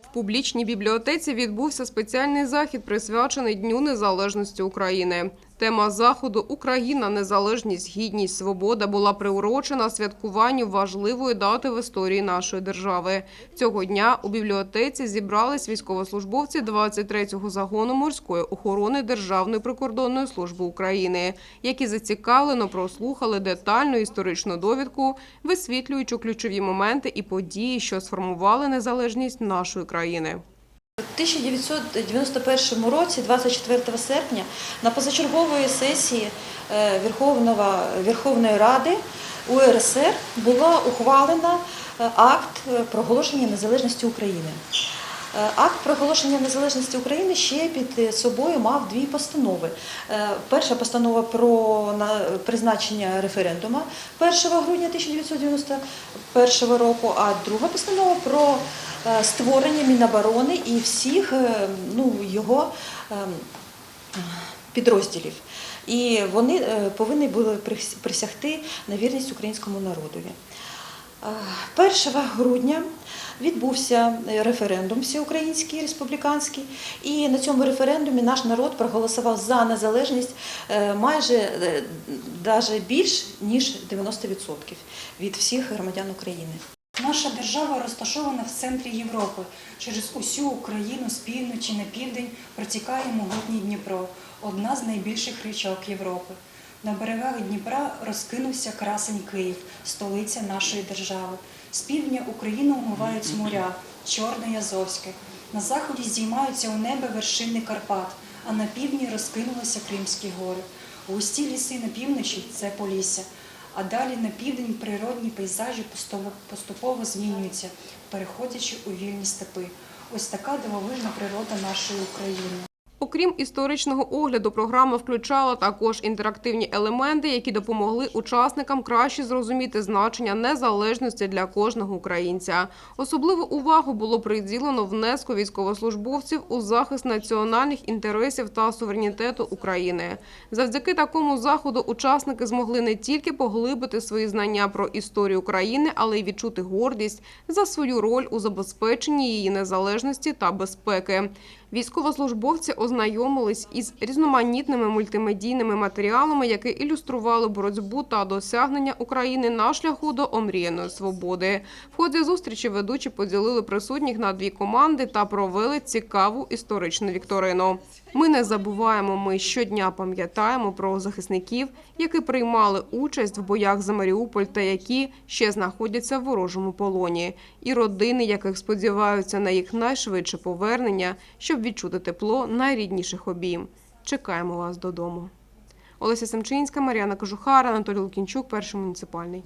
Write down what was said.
В публічній бібліотеці відбувся спеціальний захід, присвячений Дню Незалежності України. Тема заходу Україна, незалежність, гідність, свобода була приурочена святкуванню важливої дати в історії нашої держави. Цього дня у бібліотеці зібрались військовослужбовці 23-го загону морської охорони Державної прикордонної служби України, які зацікавлено прослухали детальну історичну довідку, висвітлюючи ключові моменти і події, що сформували незалежність нашої країни. У 1991 році, 24 серпня, на позачергової сесії е, Верховної Ради УРСР була ухвалена е, акт е, проголошення незалежності України. Акт проголошення незалежності України ще під собою мав дві постанови. Перша постанова про на- призначення референдуму 1 грудня 1991 року, а друга постанова про створення Міноборони і всіх е, ну, його е, підрозділів. І вони е, повинні були присягти на вірність українському народові. Е, 1 грудня відбувся референдум всеукраїнський, республіканський, і на цьому референдумі наш народ проголосував за незалежність е, майже е, даже більш ніж 90% від всіх громадян України. Наша держава розташована в центрі Європи. Через усю Україну з півночі на південь протікає могутній Дніпро, одна з найбільших річок Європи. На берегах Дніпра розкинувся красень Київ, столиця нашої держави. З півдня Україну омивають моря, Чорне і Азовське. На заході здіймаються у небо вершини Карпат, а на півдні розкинулися Кримські гори. Густі ліси на півночі це Полісся. А далі на південь природні пейзажі поступово- змінюються, переходячи у вільні степи. Ось така дивовижна природа нашої України. Окрім історичного огляду, програма включала також інтерактивні елементи, які допомогли учасникам краще зрозуміти значення незалежності для кожного українця. Особливу увагу було приділено внеску військовослужбовців у захист національних інтересів та суверенітету України. Завдяки такому заходу учасники змогли не тільки поглибити свої знання про історію країни, але й відчути гордість за свою роль у забезпеченні її незалежності та безпеки. Військовослужбовці ознайомились із різноманітними мультимедійними матеріалами, які ілюстрували боротьбу та досягнення України на шляху до омріяної свободи. В ході зустрічі ведучі поділили присутніх на дві команди та провели цікаву історичну вікторину. Ми не забуваємо, ми щодня пам'ятаємо про захисників, які приймали участь в боях за Маріуполь та які ще знаходяться в ворожому полоні, і родини, яких сподіваються на їх найшвидше повернення, щоб відчути тепло найрідніших обійм. Чекаємо вас додому. Олеся Семчинська, Мар'яна Кожухара, Анатолій Лукінчук, перший муніципальний.